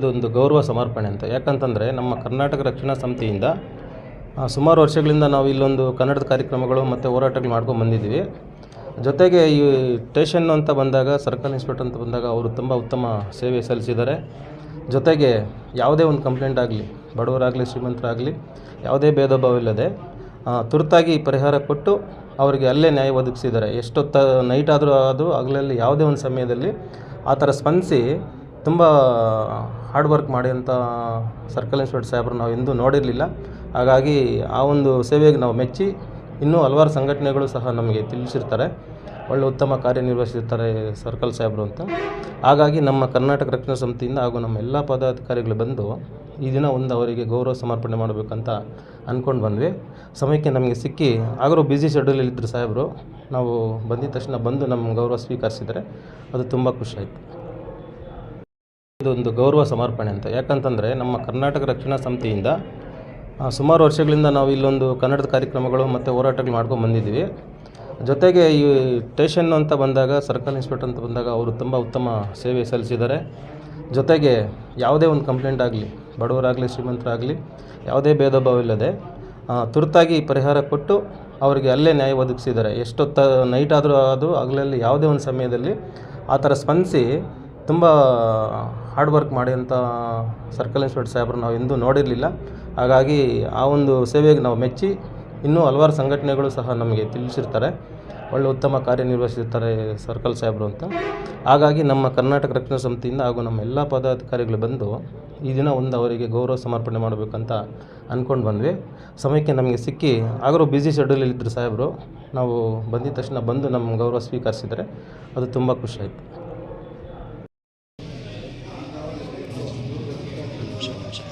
ಇದೊಂದು ಗೌರವ ಸಮರ್ಪಣೆ ಅಂತ. ಯಾಕಂತಂದರೆ ನಮ್ಮ ಕರ್ನಾಟಕ ರಕ್ಷಣಾ ಸಮಿತಿಯಿಂದ ಸುಮಾರು ವರ್ಷಗಳಿಂದ ನಾವು ಇಲ್ಲೊಂದು ಕನ್ನಡದ ಕಾರ್ಯಕ್ರಮಗಳು ಮತ್ತು ಹೋರಾಟಗಳು ಮಾಡ್ಕೊಂಡು ಬಂದಿದ್ದೀವಿ. ಜೊತೆಗೆ ಈ ಸ್ಟೇಷನ್ ಅಂತ ಬಂದಾಗ, ಸರ್ಕಲ್ ಇನ್ಸ್ಪೆಕ್ಟರ್ ಅಂತ ಬಂದಾಗ ಅವರು ತುಂಬ ಉತ್ತಮ ಸೇವೆ ಸಲ್ಲಿಸಿದ್ದಾರೆ. ಜೊತೆಗೆ ಯಾವುದೇ ಒಂದು ಕಂಪ್ಲೇಂಟ್ ಆಗಲಿ, ಬಡವರಾಗಲಿ, ಶ್ರೀಮಂತರಾಗಲಿ, ಯಾವುದೇ ಭೇದ ಭಾವ ತುರ್ತಾಗಿ ಪರಿಹಾರ ಕೊಟ್ಟು ಅವರಿಗೆ ಅಲ್ಲೇ ನ್ಯಾಯ ಒದಗಿಸಿದ್ದಾರೆ. ಎಷ್ಟೊತ್ತ ನೈಟ್ ಆದರೂ ಆದರೂ ಅಗಲಲ್ಲಿ ಯಾವುದೇ ಒಂದು ಸಮಯದಲ್ಲಿ ಆ ಥರ ಸ್ಪಂದಿಸಿ ತುಂಬ ಹಾರ್ಡ್ ವರ್ಕ್ ಮಾಡಿದಂಥ ಸರ್ಕಲ್ ಇನ್ಸ್ಪೆಕ್ಟರ್ ಸಾಹೇಬ್ರು ನಾವು ಎಂದೂ ನೋಡಿರಲಿಲ್ಲ. ಹಾಗಾಗಿ ಆ ಒಂದು ಸೇವೆಗೆ ನಾವು ಮೆಚ್ಚಿ ಇನ್ನೂ ಹಲವಾರು ಸಂಘಟನೆಗಳು ಸಹ ನಮಗೆ ತಿಳಿಸಿರ್ತಾರೆ. ಒಳ್ಳೆ ಉತ್ತಮ ಕಾರ್ಯನಿರ್ವಹಿಸಿರ್ತಾರೆ ಸರ್ಕಲ್ ಸಾಹೇಬರು ಅಂತ. ಹಾಗಾಗಿ ನಮ್ಮ ಕರ್ನಾಟಕ ರಕ್ಷಣಾ ಸಮಿತಿಯಿಂದ ಹಾಗೂ ನಮ್ಮ ಎಲ್ಲ ಪದಾಧಿಕಾರಿಗಳು ಬಂದು ಈ ದಿನ ಒಂದು ಅವರಿಗೆ ಗೌರವ ಸಮರ್ಪಣೆ ಮಾಡಬೇಕಂತ ಅಂದ್ಕೊಂಡು ಬಂದ್ವಿ. ಸಮಯಕ್ಕೆ ನಮಗೆ ಸಿಕ್ಕಿ ಆಗರೂ ಬ್ಯುಸಿ ಶೆಡ್ಯೂಲಲ್ಲಿದ್ದರು ಸಾಹೇಬರು, ನಾವು ಬಂದಿದ ತಕ್ಷಣ ಬಂದು ನಮ್ಮ ಗೌರವ ಸ್ವೀಕರಿಸಿದರೆ ಅದು ತುಂಬ ಖುಷಿಯಾಯಿತು ಇದೊಂದು ಗೌರವ ಸಮರ್ಪಣೆ ಅಂತ. ಯಾಕಂತಂದರೆ ನಮ್ಮ ಕರ್ನಾಟಕ ರಕ್ಷಣಾ ಸಮಿತಿಯಿಂದ ಸುಮಾರು ವರ್ಷಗಳಿಂದ ನಾವು ಇಲ್ಲೊಂದು ಕನ್ನಡದ ಕಾರ್ಯಕ್ರಮಗಳು ಮತ್ತು ಹೋರಾಟಗಳು ಮಾಡ್ಕೊಂಡು ಬಂದಿದ್ದೀವಿ. ಜೊತೆಗೆ ಈ ಸ್ಟೇಷನ್ ಅಂತ ಬಂದಾಗ, ಸರ್ಕಲ್ ಇನ್ಸ್ಪೆಕ್ಟರ್ ಅಂತ ಬಂದಾಗ ಅವರು ತುಂಬ ಉತ್ತಮ ಸೇವೆ ಸಲ್ಲಿಸಿದ್ದಾರೆ. ಜೊತೆಗೆ ಯಾವುದೇ ಒಂದು ಕಂಪ್ಲೇಂಟ್ ಆಗಲಿ, ಬಡವರಾಗಲಿ, ಶ್ರೀಮಂತರಾಗಲಿ, ಯಾವುದೇ ಭೇದ ಭಾವ ಇಲ್ಲದೆ ತುರ್ತಾಗಿ ಪರಿಹಾರ ಕೊಟ್ಟು ಅವರಿಗೆ ಅಲ್ಲೇ ನ್ಯಾಯ ಒದಗಿಸಿದ್ದಾರೆ. ಎಷ್ಟೊತ್ತ ನೈಟ್ ಆದರೂ ಅದು ಹಗಲಲ್ಲಿ ಯಾವುದೇ ಒಂದು ಸಮಯದಲ್ಲಿ ಆ ಥರ ಸ್ಪಂದಿಸಿ ತುಂಬ ಹಾರ್ಡ್ ವರ್ಕ್ ಮಾಡಿದಂಥ ಸರ್ಕಲ್ ಇನ್ಸ್ಪೆಕ್ಟರ್ ಸಾಹೇಬ್ರು ನಾವು ಎಂದೂ ನೋಡಿರಲಿಲ್ಲ. ಹಾಗಾಗಿ ಆ ಒಂದು ಸೇವೆಗೆ ನಾವು ಮೆಚ್ಚಿ ಇನ್ನೂ ಹಲವಾರು ಸಂಘಟನೆಗಳು ಸಹ ನಮಗೆ ತಿಳಿಸಿರ್ತಾರೆ. ಒಳ್ಳೆ ಉತ್ತಮ ಕಾರ್ಯನಿರ್ವಹಿಸಿರ್ತಾರೆ ಸರ್ಕಲ್ ಸಾಹೇಬರು ಅಂತ. ಹಾಗಾಗಿ ನಮ್ಮ ಕರ್ನಾಟಕ ರಕ್ಷಣಾ ಸಮಿತಿಯಿಂದ ಹಾಗೂ ನಮ್ಮ ಎಲ್ಲ ಪದಾಧಿಕಾರಿಗಳು ಬಂದು ಈ ದಿನ ಒಂದು ಅವರಿಗೆ ಗೌರವ ಸಮರ್ಪಣೆ ಮಾಡಬೇಕಂತ ಅಂದ್ಕೊಂಡು ಬಂದ್ವಿ. ಸಮಯಕ್ಕೆ ನಮಗೆ ಸಿಕ್ಕಿ ಆಗರೂ ಬ್ಯುಸಿ ಶೆಡ್ಯೂಲಲ್ಲಿದ್ದರು ಸಾಹೇಬರು, ನಾವು ಬಂದಿದ ತಕ್ಷಣ ಬಂದು ನಮ್ಮ ಗೌರವ ಸ್ವೀಕರಿಸಿದರೆ ಅದು ತುಂಬ ಖುಷಿಯಾಯಿತು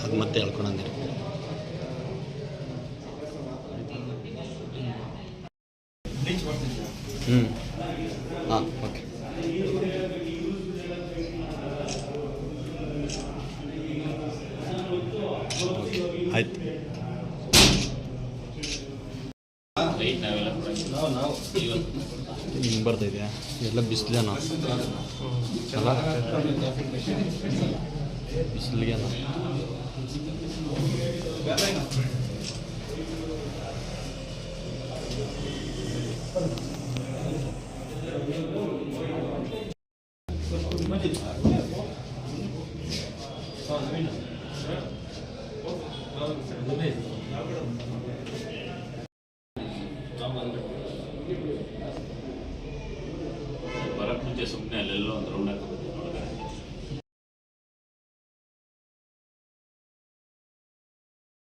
ಅದು ಮತ್ತೆ ಹೇಳ್ಕೊಳಂದಿರಿ ಹ್ಞೂ ಹಾಂ ಓಕೆ ಆಯ್ತು. ಹಿಂಗೆ ಬರ್ತಾಯಿದೆಯಾ ಎಲ್ಲ ಬಿಸಿಲೇನೋ ಅಲ್ಲ? इसलिए ना ಬರಕ್ಕೆ ಮುಂಚೆ ಸುಮ್ಮನೆ ಅಲ್ಲೆಲ್ಲೋ ಒಂದು ರೌಂಡ್ ಹಾಕೋದು